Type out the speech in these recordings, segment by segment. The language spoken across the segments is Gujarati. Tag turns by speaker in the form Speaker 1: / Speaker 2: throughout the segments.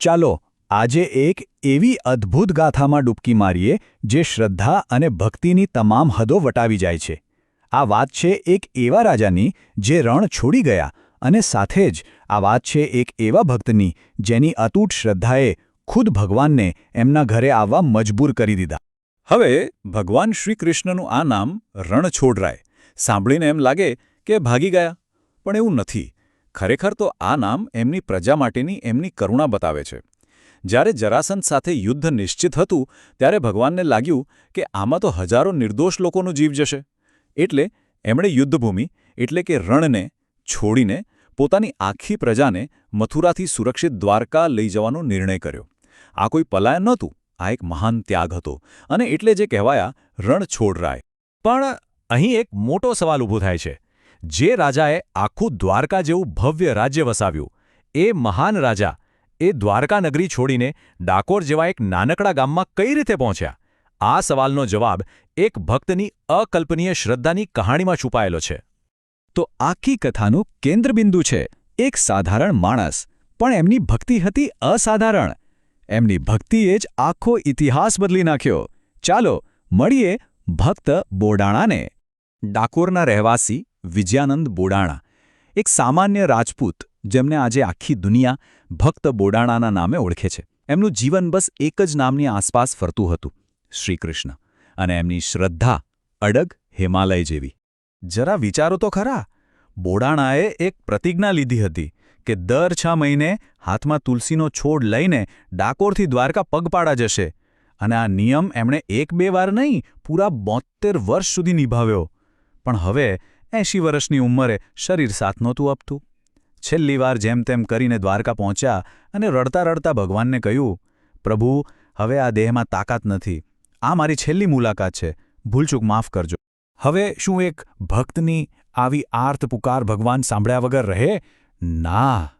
Speaker 1: ચાલો, આજે એક એવી અદ્ભુત ગાથામાં ડૂબકી મારીએ જે શ્રદ્ધા અને ભક્તિની તમામ હદો વટાવી જાય છે. આ વાત છે એક એવા રાજાની જે રણ છોડી ગયા અને સાથે જ આ વાત છે એક એવા ભક્તની જેની અતૂટ શ્રદ્ધાએ ખુદ ભગવાનને એમના ઘરે આવવા મજબૂર કરી દીધા. હવે, ભગવાન શ્રીકૃષ્ણનું આ નામ રણછોડરાય. સાંભળીને એમ લાગે કે ભાગી ગયા, પણ એવું નથી. ખરેખર તો આ નામ એમની પ્રજા માટેની એમની કરુણા બતાવે છે. જ્યારે જરાસંધ સાથે યુદ્ધ નિશ્ચિત હતું, ત્યારે ભગવાનને લાગ્યું કે આમાં તો હજારો નિર્દોષ લોકોનો જીવ જશે. એટલે એમણે યુદ્ધભૂમિ, એટલે કે રણને છોડીને પોતાની આખી પ્રજાને મથુરાથી સુરક્ષિત દ્વારકા લઈ જવાનો નિર્ણય કર્યો. આ કોઈ પલાયન નહોતું, આ એક મહાન ત્યાગ હતો, અને એટલે જે કહેવાયા રણ છોડરાય પણ અહીં એક મોટો સવાલ ઊભો થાય છે. જે રાજાએ આખું દ્વારકા જેવું ભવ્ય રાજ્ય વસાવ્યું. એ મહાન રાજા એ દ્વારકા નગરી છોડીને ડાકોર જેવા એક નાનકડા ગામમાં કઈ રીતે પહોંચ્યા? આ સવાલનો જવાબ એક ભક્તની અકલ્પનીય શ્રદ્ધાની કહાણીમાં છુપાયેલો છે. તો આખી કથાનું કેન્દ્રબિંદુ છે, એક સાધારણ માણસ, પણ એમની ભક્તિ હતી અસાધારણ. એમની ભક્તિએ જ આખો ઇતિહાસ બદલી નાખ્યો. ચાલો મળીએ ભક્ત બોડાણાને. ડાકોરના રહેવાસી વિજયાનંદ બોડાણા, એક સામાન્ય રાજપૂત જેમને આજે આખી દુનિયા ભક્ત બોડાણાના નામે ઓળખે છે. એમનું જીવન બસ એક જ નામની આસપાસ ફરતું હતું, શ્રીકૃષ્ણ, અને એમની શ્રદ્ધા અડગ હિમાલય જેવી. જરા વિચારો તો ખરા, બોડાણાએ એક પ્રતિજ્ઞા લીધી હતી કે દર છ મહિને હાથમાં તુલસીનો છોડ લઈને ડાકોરથી દ્વારકા પગપાળા જશે, અને આ નિયમ એમણે એક બે વાર નહીં, પૂરા બોત્તેર વર્ષ સુધી નિભાવ્યો. પણ હવે એંશી વર્ષની ઉંમરે શરીર સાથ નહોતું આપતું. છેલ્લી વાર જેમ તેમ કરીને દ્વારકા પહોંચ્યા અને રડતા રડતા ભગવાનને કહ્યું, પ્રભુ, હવે આ દેહમાં તાકાત નથી. આ મારી છેલ્લી મુલાકાત છે. ભૂલચૂક માફ કરજો. હવે શું એક ભક્તની આવી આર્ત પુકાર ભગવાન સાંભળ્યા વગર રહે? ના.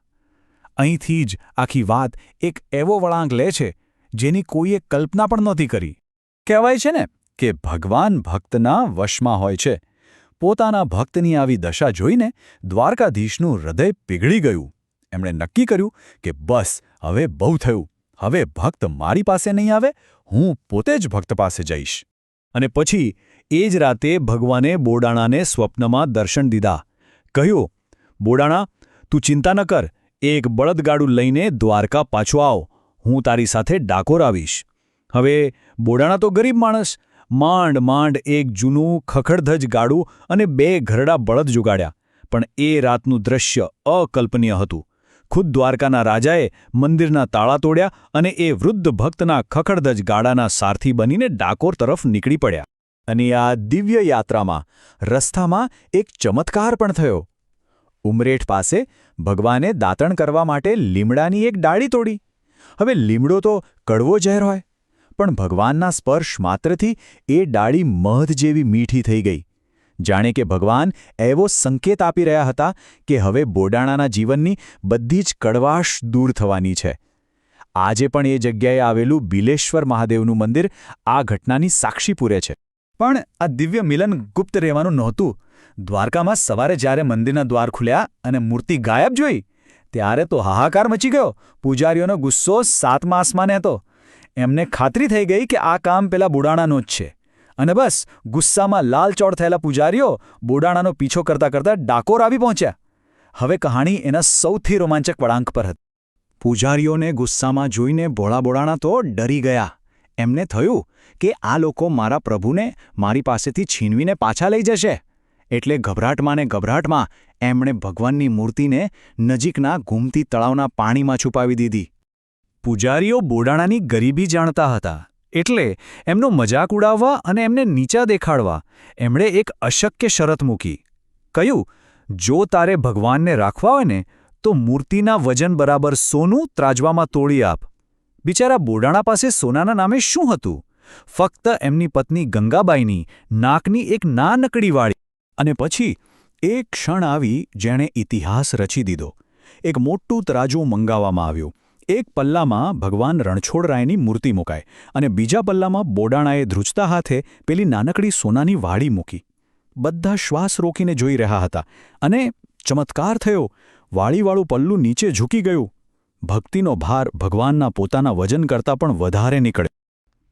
Speaker 1: અહીંથી જ આખી વાત એક એવો વળાંક લે છે, જેની કોઈએ કલ્પના પણ નહોતી કરી. કહેવાય છે ને કે ભગવાન ભક્તના વશમાં હોય છે. પોતાના ભક્તની આવી દશા જોઈને દ્વારકાધીશનું હૃદય પીગળી ગયું. એમણે નક્કી કર્યું કે બસ, હવે બહુ થયું. હવે ભક્ત મારી પાસે નહીં આવે, હું પોતે જ ભક્ત પાસે જઈશ. અને પછી એ જ રાતે ભગવાને બોડાણાને સ્વપ્નમાં દર્શન દીધા. કહ્યું, બોડાણા, તું ચિંતા ન કર. એક બળદગાડું લઈને દ્વારકા પાછો આવ. હું તારી સાથે ડાકોર આવીશ. હવે બોડાણા તો ગરીબ માણસ માંડ માંડ એક જૂનું ખખડધજ ગાડું અને બે ઘરડા બળદ જુગાડ્યા. પણ એ રાતનું દ્રશ્ય અકલ્પનીય હતું. ખુદ દ્વારકાના રાજાએ મંદિરના તાળા તોડ્યા અને એ વૃદ્ધ ભક્તના ખખડધજ ગાડાના સારથી બનીને ડાકોર તરફ નીકળી પડ્યા. અને આ દિવ્ય યાત્રામાં, રસ્તામાં એક ચમત્કાર પણ થયો. ઉમરેઠ પાસે ભગવાને દાતણ કરવા માટે લીમડાની એક ડાળી તોડી. હવે લીમડો તો કડવો ઝેર હોય. પણ ભગવાનના સ્પર્શ માત્રથી એ ડાળી મધ જેવી મીઠી થઈ ગઈ. જાણે કે ભગવાન એવો સંકેત આપી રહ્યા હતા કે હવે બોડાણાના જીવનની બધી જ કડવાશ દૂર થવાની છે. આજે પણ એ જગ્યાએ આવેલું બિલેશ્વર મહાદેવનું મંદિર આ ઘટનાની સાક્ષી પૂરે છે. પણ આ દિવ્ય મિલન ગુપ્ત રહેવાનું નહોતું. દ્વારકામાં સવારે જ્યારે મંદિરના દ્વાર ખુલ્યા અને મૂર્તિ ગાયબ જોઈ, ત્યારે તો હાહાકાર મચી ગયો. પૂજારીઓનો ગુસ્સો સાતમા આસમાને હતો. એમને ખાતરી થઈ ગઈ કે આ કામ પેલા બુડાણાનો જ છે. અને બસ, ગુસ્સામાં લાલચોળ થયેલા પૂજારીઓ બોડાણાનો પીછો કરતા કરતા ડાકોર આવી પહોંચ્યા. હવે કહાણી એના સૌથી રોમાંચક વળાંક પર હતી. પૂજારીઓને ગુસ્સામાં જોઈને ભોળા બોડાણા તો ડરી ગયા. એમને થયું કે આ લોકો મારા પ્રભુને મારી પાસેથી છીનવીને પાછા લઈ જશે. એટલે ગભરાટમાં ને ગભરાટમાં એમણે ભગવાનની મૂર્તિને નજીકના ઘૂમતી તળાવના પાણીમાં છુપાવી દીધી. પૂજારીઓ બોડાણાની ગરીબી જાણતા હતા. એટલે એમનો મજાક ઉડાવવા અને એમને નીચા દેખાડવા એમણે એક અશક્ય શરત મૂકી. કહ્યું, જો તારે ભગવાનને રાખવા હોય ને, તો મૂર્તિના વજન બરાબર સોનું ત્રાજવામાં તોડી આપ. બિચારા બોડાણા પાસે સોનાના નામે શું હતું? ફક્ત એમની પત્ની ગંગાબાઈની નાકની એક નાનકડી વાળી. અને પછી એક ક્ષણ આવી જેણે ઇતિહાસ રચી દીધો. એક મોટું તરાજુ મંગાવવામાં આવ્યું. એક પલ્લામાં ભગવાન રણછોડરાયની મૂર્તિ મુકાય અને બીજા પલ્લામાં બોડાણાએ ધ્રુજતા હાથે પેલી નાનકડી સોનાની વાડી મૂકી. બધા શ્વાસ રોકીને જોઈ રહ્યા હતા અને ચમત્કાર થયો. વાળીવાળું પલ્લું નીચે ઝૂકી ગયું. ભક્તિનો ભાર ભગવાનના પોતાના વજન કરતાં પણ વધારે નીકળે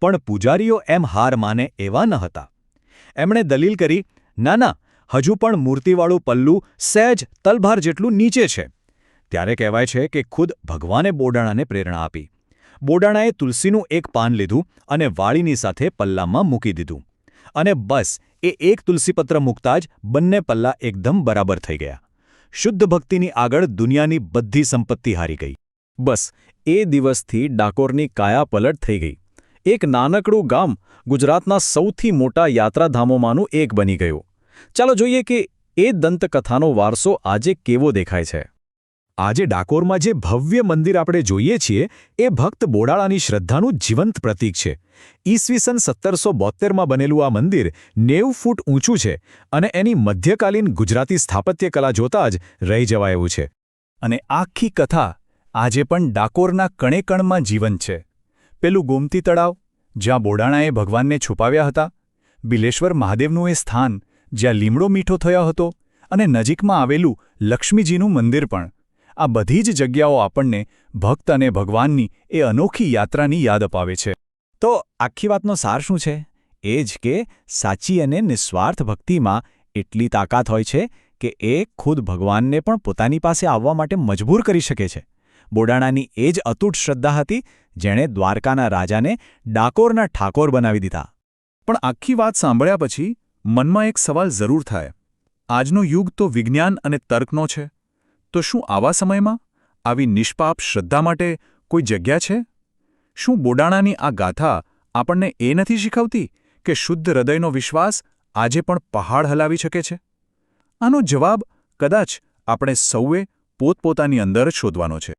Speaker 1: પણ પૂજારીઓ એમ હાર માને એવા ન હતા. એમણે દલીલ કરી, ના ના, હજુ પણ મૂર્તિવાળું પલ્લું સહેજ તલભાર જેટલું નીચે છે. ત્યારે કહેવાય છે કે ખુદ ભગવાને બોડાણાને પ્રેરણા આપી. બોડાણાએ તુલસીનું એક પાન લીધું અને વાળીની સાથે પલ્લામાં મૂકી દીધું. અને બસ, એ એક તુલસીપત્ર મૂકતા જ બંને પલ્લા એકદમ બરાબર થઈ ગયા. શુદ્ધ ભક્તિની આગળ દુનિયાની બધી સંપત્તિ હારી ગઈ. બસ, એ દિવસથી ડાકોરની કાયા પલટ થઈ ગઈ. એક નાનકડું ગામ ગુજરાતના સૌથી મોટા યાત્રાધામોમાંનું એક બની ગયું. ચાલો જોઈએ કે એ દંતકથાનો વારસો આજે કેવો દેખાય છે. આજે ડાકોરમાં જે ભવ્ય મંદિર આપણે જોઈએ છીએ, એ ભક્ત બોડાળાની શ્રદ્ધાનું જીવંત પ્રતીક છે. ઈસવીસન સત્તરસો બોત્તેરમાં બનેલું આ મંદિર નેવું ફૂટ ઊંચું છે અને એની મધ્યકાલીન ગુજરાતી સ્થાપત્ય કલા જોતા જ રહી જવાય એવું છે. અને આખી કથા આજે પણ ડાકોરના કણેકણમાં જીવંત છે. પેલું ગોમતી તળાવ, જ્યાં બોડાણાએ ભગવાનને છુપાવ્યા હતા, બિલેશ્વર મહાદેવનું એ સ્થાન, જ્યાં લીમડો મીઠો થયો હતો અને નજીકમાં આવેલું લક્ષ્મીજીનું મંદિર પણ. આ બધી જ જગ્યાઓ આપણને ભક્ત અને ભગવાનની એ અનોખી યાત્રાની યાદ અપાવે છે. તો આખી વાતનો સાર શું છે? એ જ કે સાચી અને નિસ્વાર્થ ભક્તિમાં એટલી તાકાત હોય છે કે એ ખુદ ભગવાનને પણ પોતાની પાસે આવવા માટે મજબૂર કરી શકે છે. બોડાણાની એ જ અતૂટ શ્રદ્ધા હતી જેણે દ્વારકાના રાજાને ડાકોરના ઠાકોર બનાવી દીધા. પણ આખી વાત સાંભળ્યા પછી મનમાં એક સવાલ જરૂર થાય. આજનો યુગ તો વિજ્ઞાન અને તર્કનો છે. તો શું આવા સમયમાં? આવી નિષ્પાપ શ્રદ્ધા માટે કોઈ જગ્યા છે? શું બોડાણાની આ ગાથા આપણને એ નથી શીખવતી કે શુદ્ધ હૃદયનો વિશ્વાસ આજે પણ પહાડ હલાવી શકે છે? આનો જવાબ કદાચ આપણે સૌએ પોતપોતાની અંદર શોધવાનો છે.